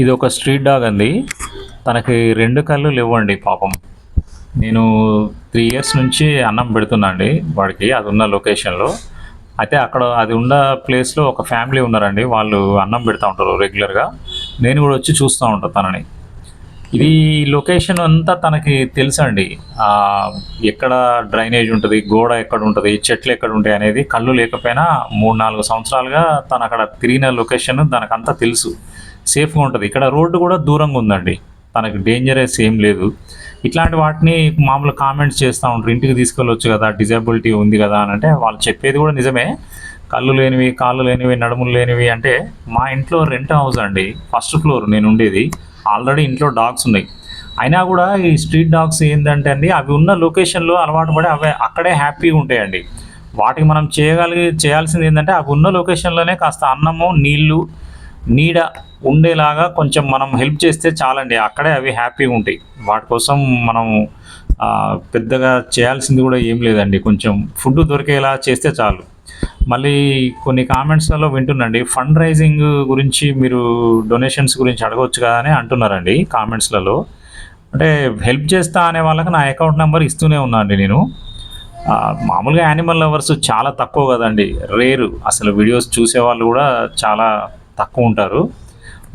ఇది ఒక street dog అండి. తనకి రెండు కళ్ళు లేవండి పాపం. నేను త్రీ ఇయర్స్ నుంచి అన్నం పెడుతున్నా అండి వాడికి అది ఉన్న లొకేషన్లో. అయితే అక్కడ అది ఉన్న ప్లేస్లో ఒక ఫ్యామిలీ ఉన్నారండి. వాళ్ళు అన్నం పెడతా ఉంటారు రెగ్యులర్గా. నేను కూడా వచ్చి చూస్తూ ఉంటాను తనని. ఇది లొకేషన్ అంతా తనకి తెలుసండి. ఎక్కడ డ్రైనేజ్ ఉంటుంది గోడ ఎక్కడ ఉంటుంది చెట్లు ఎక్కడ ఉంటాయి అనేది కళ్ళు లేకపోయినా మూడు నాలుగు సంవత్సరాలుగా తను అక్కడ తిరిగిన లొకేషన్ తనకంతా తెలుసు. సేఫ్గా ఉంటుంది. ఇక్కడ రోడ్డు కూడా దూరంగా ఉందండి. తనకు డేంజరస్ ఏం లేదు. ఇట్లాంటి వాటిని మామూలు కామెంట్స్ చేస్తూ ఉంటారు. ఇంటికి తీసుకెళ్ళొచ్చు కదా డిజబిలిటీ ఉంది కదా అని అంటే వాళ్ళు చెప్పేది కూడా నిజమే. కళ్ళు లేనివి కాళ్ళు లేనివి నడుములు లేనివి అంటే మా ఇంట్లో రెంట్ హౌస్ అండి. ఫస్ట్ ఫ్లోర్ నేను ఉండేది. ఆల్రెడీ ఇంట్లో డాగ్స్ ఉన్నాయి. అయినా కూడా ఈ స్ట్రీట్ డాగ్స్ ఏంటంటే అండి అవి ఉన్న లొకేషన్లో అలవాటు పడి అవి అక్కడే హ్యాపీగా ఉంటాయండి. వాటికి మనం చేయగలిగి చేయాల్సింది ఏంటంటే అవి ఉన్న లొకేషన్లోనే కాస్త అన్నము నీళ్ళు నీడ ఉండేలాగా కొంచెం మనం హెల్ప్ చేస్తే చాలండి. అక్కడే అవి హ్యాపీగా ఉంటాయి. వాటి కోసం మనం పెద్దగా చేయాల్సింది కూడా ఏం లేదండి. కొంచెం ఫుడ్ దొరికేలా చేస్తే చాలు. మళ్ళీ కొన్ని కామెంట్స్లలో వింటున్నాండి. ఫండ్ రైజింగ్ గురించి మీరు డొనేషన్స్ గురించి అడగవచ్చు కదా అని అంటున్నారండి కామెంట్స్లలో. అంటే హెల్ప్ చేస్తా అనే వాళ్ళకి నా అకౌంట్ నెంబర్ ఇస్తూనే ఉన్నా అండి నేను మామూలుగా యానిమల్ లవర్స్ చాలా తక్కువ కదండి. రేరు. అసలు వీడియోస్ చూసే వాళ్ళు కూడా చాలా తక్కువ ఉంటారు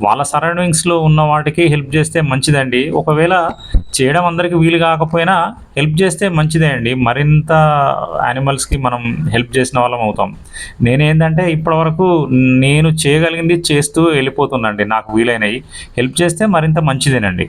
వాళ్ళ సరౌండింగ్స్లో ఉన్న వాటికి హెల్ప్ చేస్తే మంచిదండి. ఒకవేళ చేయడం అందరికీ వీలు కాకపోయినా హెల్ప్ చేస్తే మంచిదే అండి. మరింత యానిమల్స్కి మనం హెల్ప్ చేసిన వాళ్ళం అవుతాం. నేనేంటంటే ఇప్పటివరకు నేను చేయగలిగింది చేస్తూ వెళ్ళిపోతున్నాండి నాకు వీలైనవి హెల్ప్ చేస్తే మరింత మంచిదేనండి.